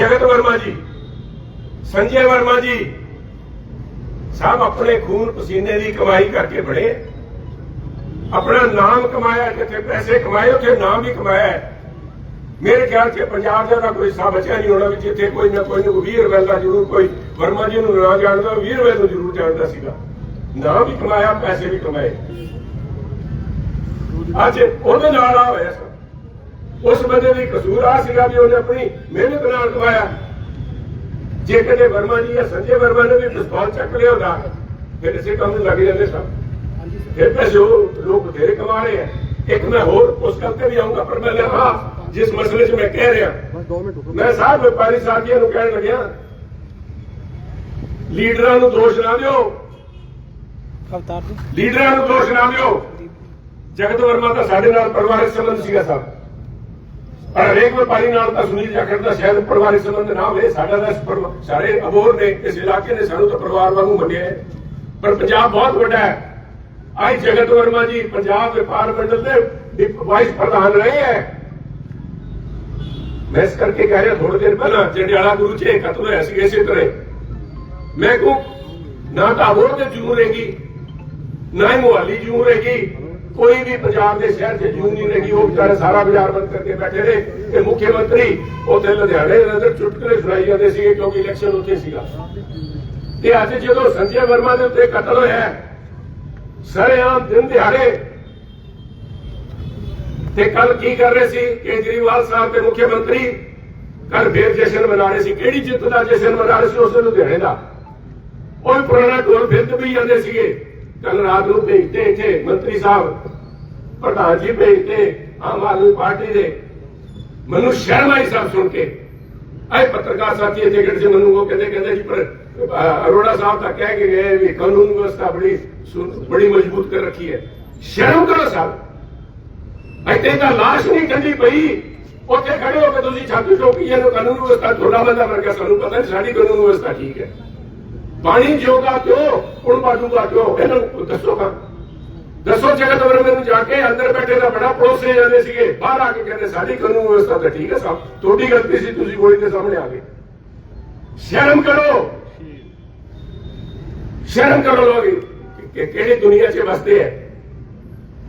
ਜਗਤ ਵਰਮਾ ਜੀ, ਸੰਜੇ ਵਰਮਾ ਜੀ, ਸਭ ਆਪਣੇ ਖੂਨ ਪਸੀਨੇ ਦੀ ਕਮਾਈ ਕਰਕੇ ਬਣੇ। ਆਪਣਾ ਨਾਮ ਕਮਾਇਆ, ਜਿੱਥੇ ਪੈਸੇ ਕਮਾਏ, ਉੱਥੇ ਨਾਮ ਵੀ ਕਮਾਇਆ ਮੇਰੇ ਖਿਆਲ 'ਚ ਪੰਜਾਬ ਦਾ ਤਾਂ ਕੋਈ ਹਿੱਸਾ ਬਚਿਆ ਨਹੀਂ ਹੋਣਾ ਵੀ ਜਿੱਥੇ ਕੋਈ ਨਾ ਕੋਈ ਨੂੰ 20 ਰੁਪਏ ਦਾ ਜ਼ਰੂਰ ਕੋਈ ਵਰਮਾ ਜੀ ਨੂੰ ਨਾ ਜਾਣਦਾ 20 ਰੁਪਏ ਨੂੰ ਜ਼ਰੂਰ ਜਾਣਦਾ ਸੀਗਾ। ਨਾਮ ਵੀ ਕਮਾਇਆ, ਪੈਸੇ ਵੀ ਕਮਾਏ। ਅੱਜ ਉਹਦੇ ਨਾਲ ਆ ਹੋਇਆ ਉਸ ਬੰਦੇ ਦੀ ਕਸੂਰ ਆ ਸੀਗਾ ਵੀ ਉਹਨੇ ਆਪਣੀ ਮਿਹਨਤ ਨਾਲ ਕਮਾਇਆ ਜੇ ਕਦੇ ਵਰਮਾ ਜੀ ਜਾਂ ਸੰਜੇ ਵਰਮਾ ਨੇ ਵੀ ਪਿਸਤੌਲ ਚੱਕ ਲਿਆ ਹੁੰਦਾ ਫਿਰ ਇਸੇ ਕੰਮ ਨੂੰ ਲੱਗ ਜਾਂਦੇ ਸਭ ਫਿਰ ਪੈਸੇ ਉਹ ਲੋਕ ਬਥੇਰੇ ਕਮਾ ਰਹੇ ਆ। ਇੱਕ ਮੈਂ ਹੋਰ ਉਸ ਗੱਲ ਤੇ ਵੀ ਆਉਂਗਾ ਪਰ ਮੈਂ ਹਾਂ ਜਿਸ ਮਸਲੇ 'ਚ ਮੈਂ ਕਹਿ ਰਿਹਾ। ਬਸ 2 ਮਿੰਟ ਰੁਕੋ। ਮੈਂ ਸਾਹਿਬ ਵਪਾਰੀ ਸਾਥੀਆਂ ਨੂੰ ਕਹਿਣ ਲੱਗਿਆ ਲੀਡਰਾਂ ਨੂੰ ਦੋਸ਼ ਨਾ ਦਿਓ। ਅਵਤਾਰ ਜੀ। ਲੀਡਰਾਂ ਨੂੰ ਦੋਸ਼ ਨਾ ਦਿਓ। ਜਗਤ ਵਰਮਾ ਤਾਂ ਸਾਡੇ ਨਾਲ ਪਰਿਵਾਰਕ ਸੰਬੰਧ ਸੀਗਾ ਸਾਹਿਬ। ਹਰੇਕ ਵਪਾਰੀ ਨਾਲ ਤਾਂ ਸੁਨੀਲ ਜਾਖੜ ਦਾ ਸ਼ਾਇਦ ਪਰਿਵਾਰਕ ਸੰਬੰਧ ਨਾ ਹੋਵੇ, ਸਾਡਾ ਤਾਂ ਸਾਰੇ ਅਬੋਰ ਨੇ, ਇਸ ਇਲਾਕੇ ਨੇ ਸਾਨੂੰ ਤਾਂ ਪਰਿਵਾਰ ਵਾਂਗੂ ਮੰਨਿਆ ਹੈ। ਪਰ ਪੰਜਾਬ ਬਹੁਤ ਵੱਡਾ ਹੈ। ਅੱਜ ਜਗਤ ਵਰਮਾ ਜੀ, ਪੰਜਾਬ ਵਪਾਰ ਮੰਡਲ ਦੇ ਵਾਈਸ ਪ੍ਰਧਾਨ ਰਹੇ ਹੈ। ਮੈਂ ਇਸ ਕਰਕੇ ਕਹਿ ਰਿਹਾ ਥੋੜੇ ਦਿਨ ਪਹਿਲਾਂ ਜੰਡਿਆਲਾ ਗੁਰੂ ਚ ਕਤਲ ਹੋਇਆ ਸੀ ਇਸੇ ਤਰ੍ਹਾਂ। ਮੈਂ ਕਹੂੰ, ਨਾ ਤਾਂ ਅਬੋਰ ਤੇ ਜੂਨ ਰਹੇਗੀ, ਨਾ ਹੀ ਮੁਹਾਲੀ ਜੂਨ ਰਹੇਗੀ। ਕੋਈ ਵੀ ਪੰਜਾਬ ਦੇ ਸ਼ਹਿਰ 'ਚ ਜੂਨ ਨਹੀਂ ਰਹੇਗੀ ਉਹ ਵਿਚਾਰੇ ਸਾਰਾ ਬਾਜ਼ਾਰ ਬੰਦ ਕਰਕੇ ਬੈਠੇ ਨੇ ਤੇ ਮੁੱਖ ਮੰਤਰੀ ਉੱਥੇ ਲੁਧਿਆਣੇ ਦੇ ਚੁਟਕਲੇ ਸੁਣਾਈ ਜਾਂਦੇ ਸੀਗੇ ਕਿਉਂਕਿ ਇਲੈਕਸ਼ਨ ਉੱਥੇ ਸੀਗਾ। ਤੇ ਅੱਜ ਜਦੋਂ ਸੰਜੇ ਵਰਮਾ ਦੇ ਉੱਤੇ ਕਤਲ ਹੋਇਆ ਸਰੇਆਮ ਦਿਨ ਦਿਹਾੜੇ ਤੇ ਕੱਲ ਕੀ ਕਰ ਰਹੇ ਸੀ? ਕੇਜਰੀਵਾਲ ਸਾਹਿਬ ਤੇ ਮੁੱਖ ਮੰਤਰੀ ਕੱਲ ਫੇਰ ਜਸ਼ਨ ਮਨਾ ਰਹੇ ਸੀ। ਕਿਹੜੀ ਜਿੱਤ ਦਾ ਜਸ਼ਨ ਮਨਾ ਰਹੇ ਸੀ? ਉਸ ਲੁਧਿਆਣੇ ਦਾ। ਉਹ ਵੀ ਪੁਰਾਣਾ ਢੋਲ ਫਿਰ ਵੀ ਜਾਂਦੇ ਸੀਗੇ। ਕੱਲ ਰਾਤ ਨੂੰ ਭੇਜਤੇ ਇੱਥੇ ਮੰਤਰੀ ਸਾਹਿਬ, ਪ੍ਰਧਾਨ ਜੀ ਭੇਜਤੇ ਆਮ ਆਦਮੀ ਪਾਰਟੀ ਦੇ। ਮੈਨੂੰ ਸ਼ਰਮ ਆਈ ਸਭ ਸੁਣ ਕੇ। ਆਏ ਪੱਤਰਕਾਰ ਸਾਥੀ ਇੱਥੇ ਖੜੇ ਸੀ, ਮੈਨੂੰ ਉਹ ਕਹਿੰਦੇ ਕਹਿੰਦੇ ਜੀ, ਪਰ ਅਰੋੜਾ ਸਾਹਿਬ ਤਾਂ ਕਹਿ ਕੇ ਗਏ ਵੀ ਕਾਨੂੰਨ ਵਿਵਸਥਾ ਬੜੀ ਬੜੀ ਮਜ਼ਬੂਤ ਕਰ ਰੱਖੀ ਹੈ। ਸ਼ਰਮ ਕਰੋ ਸਾਹਿਬ। ਇੱਥੇ ਤਾਂ ਲਾਸ਼ ਨਹੀਂ ਕੱਢੀ ਪਈ। ਉੱਥੇ ਖੜੇ ਹੋ ਕੇ ਤੁਸੀਂ ਛਾਤੀ ਠੋਕੀ ਜਾਂਦੇ ਕਾਨੂੰਨ ਵਿਵਸਥਾ ਥੋੜਾ ਬੰਦਾ ਵਰਗਾ ਸਾਨੂੰ ਪਤਾ ਨਹੀਂ ਸਾਡੀ ਕਾਨੂੰਨ ਵਿਵਸਥਾ ਠੀਕ ਹੈ। ਪਾਣੀ ਜੋਗਾ ਕਿਉਂ? ਹੁਣ ਬਾਜੂਗਾ ਕਿਉਂ? ਇਹਨਾਂ ਨੂੰ ਦੱਸੋ ਕਾ ਦੱਸੋ ਜਗਤ ਵਰਮੇ ਨੂੰ ਜਾ ਕੇ ਅੰਦਰ ਬੈਠੇ ਦਾ ਬੜਾ ਪੜੋਸੇ ਜਾਂਦੇ ਸੀਗੇ। ਬਾਹਰ ਆ ਕੇ ਕਹਿੰਦੇ ਸਾਡੀ ਕਾਨੂੰਨ ਵਿਵਸਥਾ ਤਾਂ ਠੀਕ ਹੈ ਸਭ। ਤੁਹਾਡੀ ਗਲਤੀ ਸੀ ਤੁਸੀਂ ਗੋਲੀ ਦੇ ਸਾਹਮਣੇ ਆ ਗਏ। ਸ਼ਰਮ ਕਰੋ। ਸ਼ਰਮ ਕਰੋ ਲੋਕ। ਕਿ ਕਿਹੜੀ ਦੁਨੀਆ 'ਚ ਵਸਦੇ ਹੈ